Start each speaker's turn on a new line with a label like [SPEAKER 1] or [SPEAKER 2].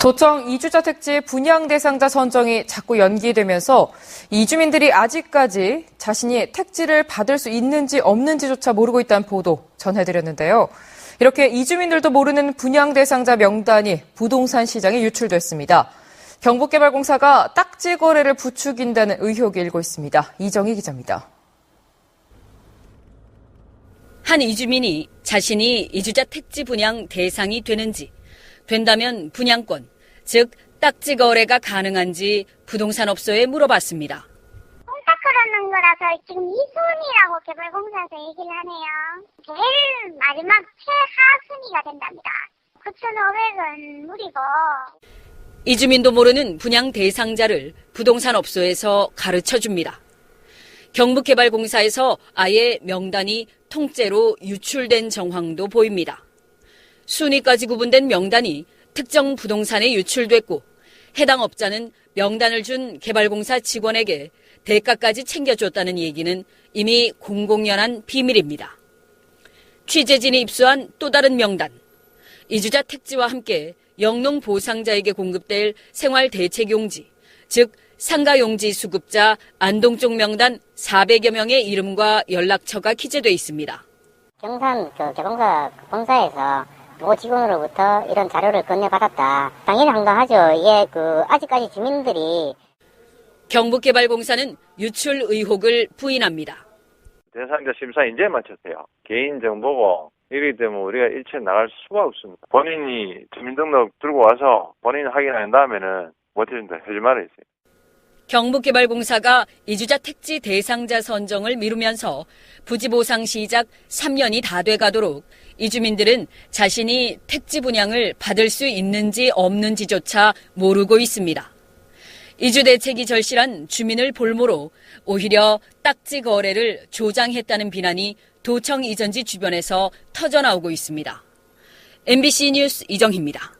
[SPEAKER 1] 도청 이주자 택지 분양 대상자 선정이 자꾸 연기되면서 이주민들이 아직까지 자신이 택지를 받을 수 있는지 없는지조차 모르고 있다는 보도 전해드렸는데요. 이렇게 이주민들도 모르는 분양 대상자 명단이 부동산 시장에 유출됐습니다. 경북개발공사가 딱지 거래를 부추긴다는 의혹이 일고 있습니다. 이정희 기자입니다.
[SPEAKER 2] 한 이주민이 자신이 이주자 택지 분양 대상이 되는지, 된다면 분양권, 즉 딱지 거래가 가능한지 부동산 업소에 물어봤습니다.
[SPEAKER 3] 홈타크라는 거라서 지금 이순이라고 개발공사에서 얘기를 하네요. 제일 마지막 최하순위가 된답니다. 9,500은 무리고
[SPEAKER 2] 이주민도 모르는 분양 대상자를 부동산 업소에서 가르쳐 줍니다. 경북개발공사에서 아예 명단이 통째로 유출된 정황도 보입니다. 순위까지 구분된 명단이 특정 부동산에 유출됐고 해당 업자는 명단을 준 개발공사 직원에게 대가까지 챙겨줬다는 얘기는 이미 공공연한 비밀입니다. 취재진이 입수한 또 다른 명단. 이주자 택지와 함께 영농 보상자에게 공급될 생활 대책 용지, 즉 상가 용지 수급자 안동 쪽 명단 400여 명의 이름과 연락처가 기재돼 있습니다.
[SPEAKER 4] 경산 그 개공사 본사에서 모 직원으로부터 이런 자료를 건네받았다. 당연히 황당하죠. 이게 그 아직까지 주민들이
[SPEAKER 2] 경북개발공사는 유출 의혹을 부인합니다.
[SPEAKER 5] 대상자 심사 인제 마쳤어요. 개인 정보고 이렇기 때문에 우리가 일체 나갈 수가 없습니다. 본인이 주민등록 들고 와서 본인 확인한 다음에는 못 해준다 해줄 말이 있어요.
[SPEAKER 2] 경북개발공사가 이주자 택지 대상자 선정을 미루면서 부지 보상 시작 3년이 다 돼 가도록 이주민들은 자신이 택지 분양을 받을 수 있는지 없는지조차 모르고 있습니다. 이주 대책이 절실한 주민을 볼모로 오히려 딱지 거래를 조장했다는 비난이 도청 이전지 주변에서 터져나오고 있습니다. MBC 뉴스 이정희입니다.